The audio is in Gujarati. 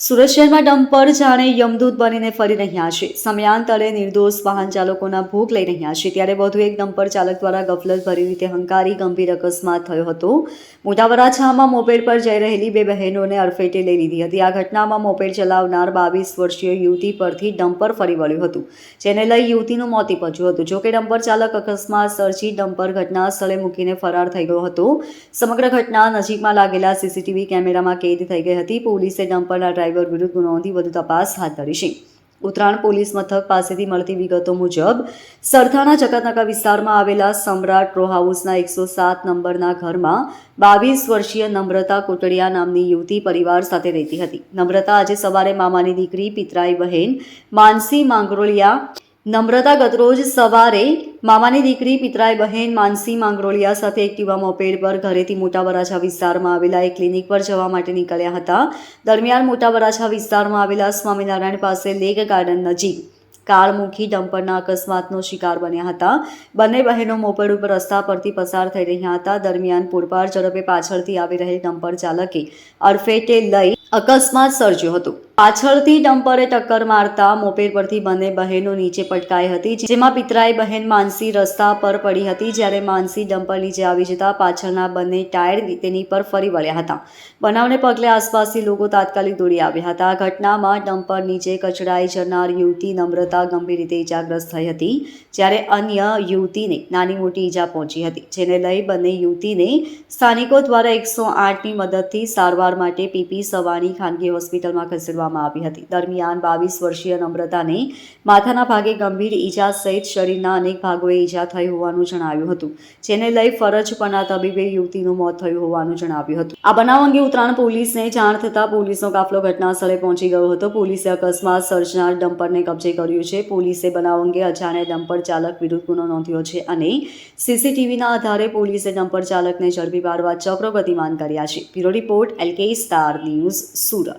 સુરત શહેરમાં ડમ્પર જાણે યમદૂત બનીને ફરી રહ્યા છે. સમયાંતરે નિર્દોષ વાહન ચાલકોના ભોગ લઈ રહ્યા છે. ત્યારે વધુ એક ડમ્પર ચાલક દ્વારા ગફલત ભરી રીતે હંકારી ગંભીર અકસ્માત થયો હતો. મોટા વરાછામાં મોપેડ પર જઈ રહેલી બે બહેનોને અડફેટે લઈ લીધી હતી. આ ઘટનામાં મોપેડ ચલાવનાર બાવીસ વર્ષીય યુવતી પરથી ડમ્પર ફરી વળ્યું હતું, જેને લઈ યુવતીનું મોત નીપજ્યું હતું. જોકે ડમ્પર ચાલક અકસ્માત સર્જી ડમ્પર ઘટના સ્થળે મૂકીને ફરાર થઈ ગયો હતો. સમગ્ર ઘટના નજીકમાં લાગેલા સીસીટીવી કેમેરામાં કેદ થઈ ગઈ હતી. પોલીસે ડમ્પરના ડ્રાઈવર વિરુદ્ધ ગુનો નોંધી વધુ તપાસ હાથ ધરી છે. ઉત્તરાયણ પોલીસ મથક પાસેથી મળતી વિગતો મુજબ સરથાના જકાતનાકા વિસ્તારમાં આવેલા સમ્રાટ રો હાઉસના એકસો સાત નંબરના ઘરમાં બાવીસ વર્ષીય નમ્રતા કોટડિયા નામની યુવતી પરિવાર સાથે રહેતી હતી. નમ્રતા આજે સવારે મામાની દીકરી, પિતરાઈ, બહેન, માનસી માંગરોળિયા નમ્રતા ગતરોજ સવારે મામાની દીકરી, પિતરાઈ બહેન, માનસી, માંગરોળિયા સાથે એક્ટિવા મોપેડ પર ઘરેથી મોટા વરાછા વિસ્તારમાં આવેલા એક ક્લિનિક પર જવા માટે નીકળ્યા હતા. દરમિયાન મોટા વરાછા વિસ્તારમાં આવેલા સ્વામિનારાયણ પાસે લેક ગાર્ડન નજીક કાળમુખી ડમ્પરના અકસ્માતનો શિકાર બન્યા હતા. બંને બહેનો મોપેડ ઉપર રસ્તા પરથી પસાર થઈ રહ્યા હતા. દરમિયાન પૂરપાર ઝડપે પાછળથી આવી રહેલ ડમ્પર ચાલકે અડફેટે લઈ અકસ્માત સર્જ્યો હતો. પાછળથી ડમ્પરે ટક્કર મારતા મોપેડ પરથી બંને બહેનો નીચે પટકાઈ હતી, જેમાં પિતરાઈ બહેન માનસી રસ્તા પર પડી હતી, જ્યારે માનસી ડમ્પર નીચે આવી જતા પાછળના બંને ટાયર તેની પર ફરી વળ્યા હતા. બનાવને પગલે આસપાસથી લોકો તાત્કાલિક દોડી આવ્યા હતા. ઘટનામાં ડમ્પર નીચે કચડાઈ જનાર યુવતી નમ્રતા ગંભીર રીતે ઇજાગ્રસ્ત થઈ હતી, જ્યારે અન્ય યુવતીને નાની મોટી ઈજા પહોંચી હતી, જેને લઈ બંને યુવતીને સ્થાનિકો દ્વારા એકસો આઠની મદદથી સારવાર માટે પીપી સવાણી ખાનગી હોસ્પિટલમાં ખસેડવામાં આવી હતી. દરમિયાન બાવીસ વર્ષીય નમ્રતાને માથાના ભાગે ગંભીર ઈજા સહિત શરીરના અનેક ભાગોએ ઈજા થઈ હોવાનું જણાવ્યું હતું. જેને લઈ ફરજ પરના તબીબે યુવતીનું મોત થયું હોવાનું જણાવ્યું હતું. આ બનાવ અંગે ઉત્તરાયણ પોલીસને જાણ થતાં પોલીસનો કાફલો ઘટના સ્થળે પહોંચી ગયો હતો. પોલીસે અકસ્માત સર્જનાર ડમ્પરને કબજે કર્યું છે. પોલીસે બનાવ અંગે અજાણ્યા ડમ્પર ચાલક વિરુદ્ધ ગુનો નોંધ્યો છે અને સીસીટીવીના આધારે પોલીસે ડમ્પર ચાલકને ઝડપી પાડવા ચક્રો ગતિમાન કર્યા છે. Bureau report LK star news Surat